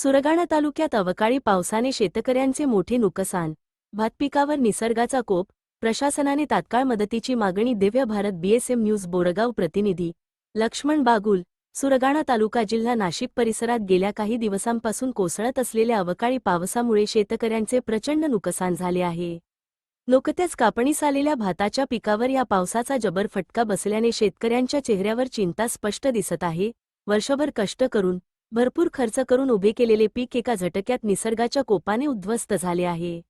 सुरगाणा तालुक्यात अवकाळी पावसाने शेतकऱ्यांचे मोठे नुकसान. भात पिकावर निसर्गाचा कोप प्रशासनाने तात्काळ मदतीची मागणी दिव्य भारत बीएसएम न्यूज बोरगाव प्रतिनिधी लक्ष्मण बागुल सुरगाणा तालुका जिल्हा नाशिक परिसरात गेल्या काही दिवसांपासून कोसळत असलेल्या अवकाळी पावसामुळे शेतकऱ्यांचे प्रचंड नुकसान झाले आहे. नुकत्याच कापणीस आलेल्या भाताच्या पिकावर या पावसाचा जबर फटका बसल्याने शेतकऱ्यांच्या चेहऱ्यावर चिंता स्पष्ट दिसत आहे. वर्षभर कष्ट करून भरपूर खर्च करून उभे केलेले पीक एका झटक्यात निसर्गाच्या कोपाने उद्ध्वस्त झाले आहे.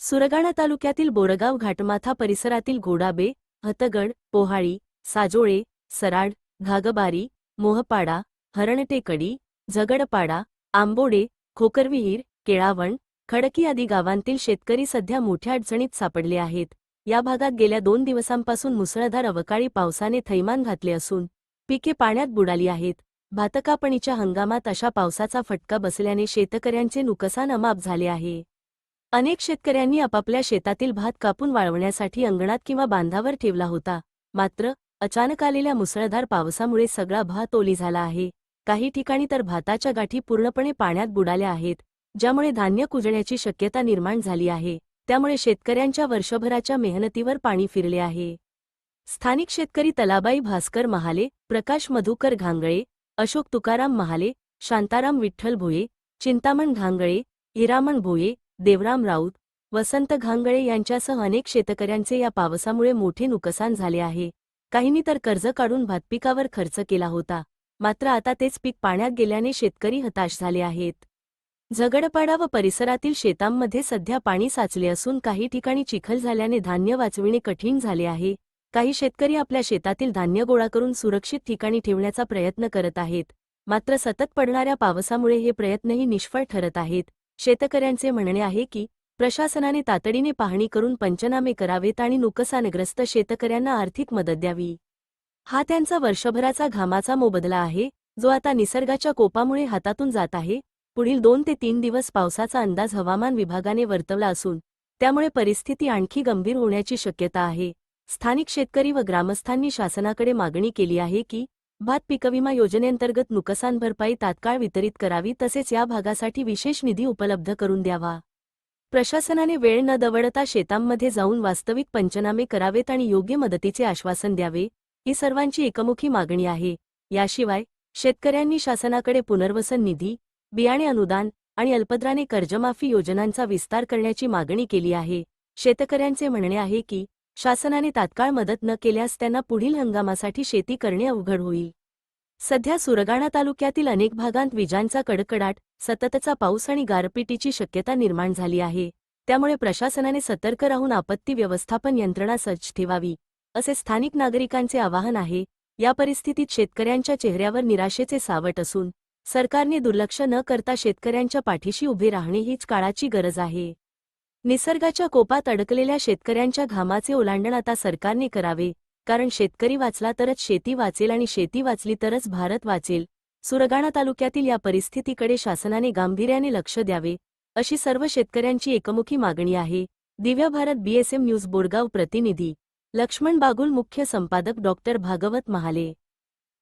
सुरगाणा तालुक्यातील बोरगाव घाटमाथा परिसरातील घोडाबे हतगड पोहाळी साजोळे सराड घागबारी मोहपाडा हरणटेकडी झगडपाडा आंबोडे खोकरविहीर केळावण खडकी आदी गावांतील शेतकरी सध्या मोठ्या अडचणीत सापडले आहेत. या भागात गेल्या दोन दिवसांपासून मुसळधार अवकाळी पावसाने थैमान घातले असून पिके पाण्यात बुडाली आहेत. भातकापणीच्या हंगामात अशा पावसाचा फटका बसल्याने शेतकऱ्यांचे नुकसान अमाप झाले आहे. अनेक शेतकऱ्यांनी आपापल्या शेतातील भात कापून वाळवण्यासाठी अंगणात किंवा बांधावर ठेवला होता. मात्र अचानक आलेल्या मुसळधार पावसामुळे सगळा भात ओली झाला आहे. काही ठिकाणी तर भाताच्या गाठी पूर्णपणे पाण्यात बुडाल्या आहेत ज्यामुळे धान्य कुजण्याची शक्यता निर्माण झाली आहे. त्यामुळे शेतकऱ्यांच्या वर्षभराच्या मेहनतीवर पाणी फिरले आहे. स्थानिक शेतकरी तलाबाई भास्कर महाले प्रकाश मधुकर घांगळे अशोक तुकाराम महाले शांताराम विठ्ठल भोये चिंतामण घांगळे हिरामण भोये देवराम राऊत वसंत घांगळे यांच्यासह अनेक शेतकऱ्यांचे या पावसामुळे मोठे नुकसान झाले आहे. काहींनी तर कर्ज काढून भातपिकावर खर्च केला होता. मात्र आता तेच पीक पाण्यात गेल्याने शेतकरी हताश झाले आहेत. झगडपाडा व परिसरातील शेतांमध्ये सध्या पाणी साचले असून काही ठिकाणी चिखल झाल्याने धान्य वाचविणे कठीण झाले आहे. काही शेतकरी आपल्या शेतातील धान्य गोळा करून सुरक्षित ठिकाणी ठेवण्याचा प्रयत्न करत आहेत. मात्र सतत पडणाऱ्या पावसामुळे हे प्रयत्नही निष्फळ ठरत आहेत. शेतकऱ्यांचे म्हणणे आहे की प्रशासनाने तातडीने पाहणी करून पंचनामे करावेत आणि नुकसानग्रस्त शेतकऱ्यांना आर्थिक मदत द्यावी. हा त्यांचा वर्षभराचा घामाचा मोबदला आहे जो आता निसर्गाच्या कोपामुळे हातातून जात आहे. पुढील दोन ते तीन दिवस पावसाचा अंदाज हवामान विभागाने वर्तवला असून त्यामुळे परिस्थिती आणखी गंभीर होण्याची शक्यता आहे. स्थानिक शेतकरी व ग्रामस्थांनी शासनाकडे मागणी केली आहे की भात पिकविमा योजनेअंतर्गत नुकसान भरपाई तात्काळ वितरित करावी तसेच या भागासाठी विशेष निधी उपलब्ध करून द्यावा. प्रशासनाने वेळ न दवडता शेतांमध्ये जाऊन वास्तविक पंचनामे करावेत आणि योग्य मदतीचे आश्वासन द्यावे ही सर्वांची एकमुखी मागणी आहे. याशिवाय शेतकऱ्यांनी शासनाकडे पुनर्वसन निधी बियाणे अनुदान आणि अल्पद्राने कर्जमाफी योजनांचा विस्तार करण्याची मागणी केली आहे. शेतकऱ्यांचे म्हणणे आहे की शासनाने तात्काळ मदत न केल्यास त्यांना पुढील हंगामासाठी शेती करणे अवघड होईल. सध्या सुरगाणा तालुक्यातील अनेक भागांत विजांचा कडकडाट सततचा पाऊस आणि गारपिटीची शक्यता निर्माण झाली आहे. त्यामुळे प्रशासनाने सतर्क राहून आपत्ती व्यवस्थापन यंत्रणा सज्ज ठेवावी असे स्थानिक नागरिकांचे आवाहन आहे. या परिस्थितीत शेतकऱ्यांच्या चेहऱ्यावर निराशेचे सावट असून सरकारने दुर्लक्ष न करता शेतकऱ्यांच्या पाठीशी उभे राहणे हीच काळाची गरज आहे. निसर्गाच्या कोपात अडकलेल्या शेतकऱ्यांच्या घामाचे ओलांडण आता सरकारने करावे कारण शेतकरी वाचला तरच शेती वाचेल आणि शेती वाचली तरच भारत वाचेल. सुरगाणा तालुक्यातील या परिस्थितीकडे शासनाने गांभीर्याने लक्ष द्यावे अशी सर्व शेतकऱ्यांची एकमुखी मागणी आहे. दिव्य भारत बीएसएम न्यूज बोरगाव प्रतिनिधी लक्ष्मण बागुल मुख्य संपादक डॉक्टर भागवत महाले.